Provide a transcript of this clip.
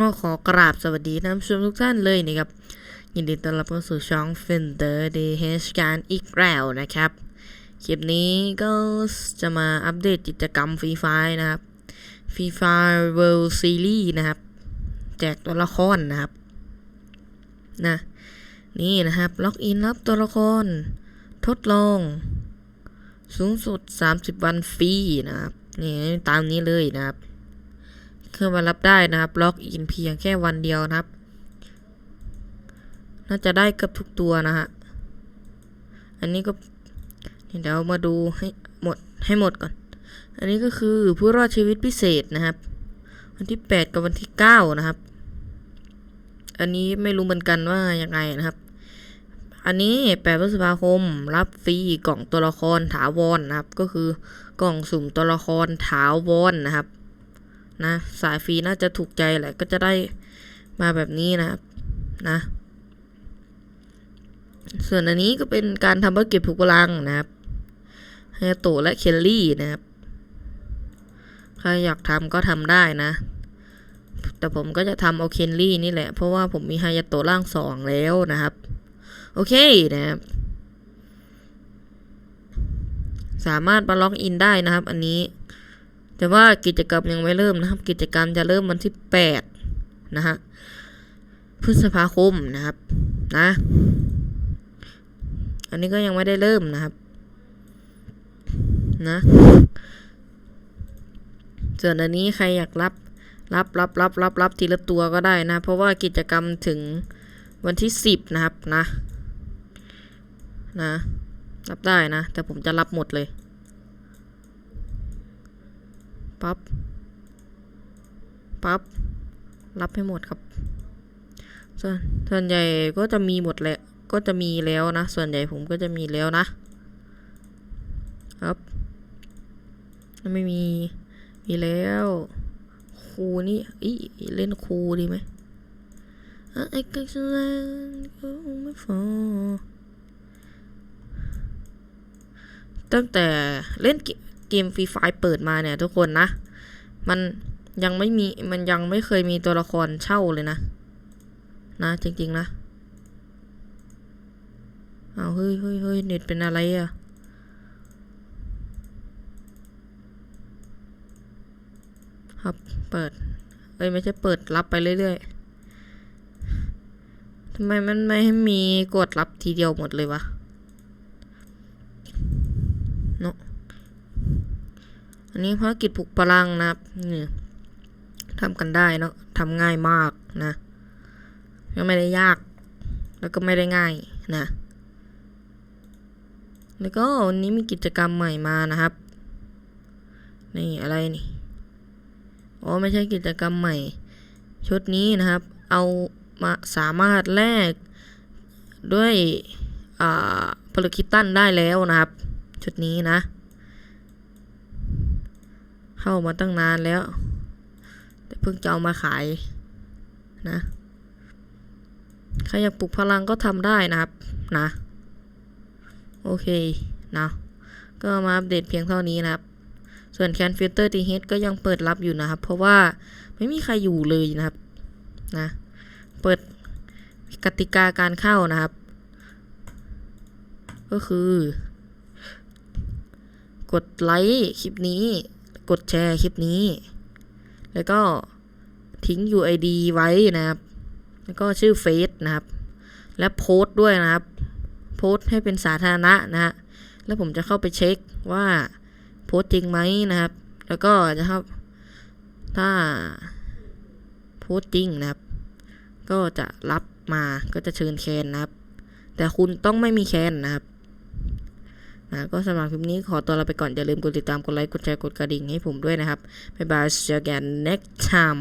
ก็ขอกราบสวัสดีท่านผู้ชมทุกท่านเลยนะครับ ยินดีต้อนรับเข้าสู่ช่อง f i n d e r d h การอีกแล้วนะครับ คลิปนี้ก็จะมาอัปเดตกิจกรรมฟรีไฟนะครับฟรีไฟ World Series นะครับ แจกตัวละครนะครับนะนี่นะครับ ล็อกอินรับตัวละคร ทดลอง สูงสุด 30 วันฟรีนะครับนี่ตามนี้เลยนะครับ เข้ามารับได้นะครับล็อกอินเพียงแค่วันเดียวนะครับ น่าจะได้เกือบทุกตัวนะฮะ อันนี้ก็เดี๋ยวมาดูให้หมดให้หมดก่อน อันนี้ก็คือผู้รอดชีวิตพิเศษนะครับ วันที่ 8 กับวันที่ 9 นะครับ อันนี้ไม่รู้เหมือนกันว่ายังไงนะครับ อันนี้8พฤษภาคมรับฟรีกล่องตัวละครถาวรนนะครับ ก็คือกล่องสุ่มตัวละครถาวรนนะครับ นะ สายฟรีน่าจะถูกใจแหละก็จะได้มาแบบนี้นะครับนะ ส่วนอันนี้ก็เป็นการทำภารกิจผูกพลังนะครับไฮยโตและเคลลี่นะครับ ใครอยากทำก็ทำได้นะ แต่ผมก็จะทำเอาเคนลี่นี่แหละ เพราะว่าผมมีไฮยาโตร่างสองแล้วนะครับ โอเคนะครับสามารถมาล็อกอินได้นะครับ อันนี้ แต่ว่ากิจกรรมยังไม่เริ่มนะครับ กิจกรรมจะเริ่มวันที่แปดนะฮะพฤษภาคมนะครับนะ อันนี้ก็ยังไม่ได้เริ่มนะครับ นะส่วนอันนี้ใครอยากรับรับรับรับรับรับทีละตัวก็ได้นะ เพราะว่ากิจกรรมถึงวันที่สิบนะครับนะ นะ รับได้นะ แต่ผมจะรับหมดเลย ปับ๊บปับ๊บรับให้หมดครับ ส่วนส่วนใหญ่ก็จะมีหมดแหละก็จะมีแล้วนะ ส่วนใหญ่ผมก็จะมีแล้วนะ ครับ ไม่มี มีแล้ว ครูนี่อีเล่นครูดีไหมไอ้กักแลนก็ไม่พอตั้งแต่เล่นเกมฟรีไฟเปิดมาเนี่ยทุกคนนะ มันยังไม่มีมันยังไม่เคยมีตัวละครเช่าเลยนะ นะ จริง ๆ นะเอาเฮ้ยเฮ้ยเฮ้ยเน็ตเป็นอะไรอะครับเปิด เอ้ย ไม่ใช่เปิดรับไปเรื่อยๆทำไมมันไม่ให้มีกดรับทีเดียวหมดเลยวะเนาะ อันนี้ภารกิจปลุกพลังนะครับนี่ทำกันได้เนาะทำง่ายมากนะก็ไม่ได้ยาก แล้วก็ไม่ได้ง่ายนะ แล้วก็วันนี้มีกิจกรรมใหม่มานะครับ นี่อะไรนี่อ๋อไม่ใช่กิจกรรมใหม่ ชุดนี้นะครับ เอามาสามารถแลกด้วยอ่าพลคิตตันได้แล้วนะครับ ชุดนี้นะ เข้ามาตั้งนานแล้ว แต่เพิ่งจะเอามาขายนะใครอยากปลุกพลังก็ทำได้นะครับนะ โอเคนะก็มาอัปเดตเพียงเท่านี้นะครับ ส่วนแคนฟิลเตอร์ทีเฮดก็ยังเปิดรับอยู่นะครับ เพราะว่าไม่มีใครอยู่เลยนะครับนะเปิดกติกาการเข้านะครับ ก็คือ กดไลค์คลิปนี้ กดแชร์คลิปนี้ แล้วก็ทิ้ง UID ไว้นะครับ แล้วก็ชื่อเฟซนะครับ และโพสต์ด้วยนะครับ โพสต์ให้เป็นสาธารณะนะฮะ แล้วผมจะเข้าไปเช็คว่าโพสต์จริงไหมนะครับ แล้วก็จะครับ ถ้าโพสต์จริงนะครับ ก็จะรับมาก็จะเชิญแคนนะครับ แต่คุณต้องไม่มีแคนนะครับ นะก็สำหรับคลิปนี้ขอตัวลาไปก่อน อย่าลืมกดติดตาม กดไลค์ กดแชร์ กดกระดิ่งให้ผมด้วยนะครับ บ๊ายบายเจอกัน next time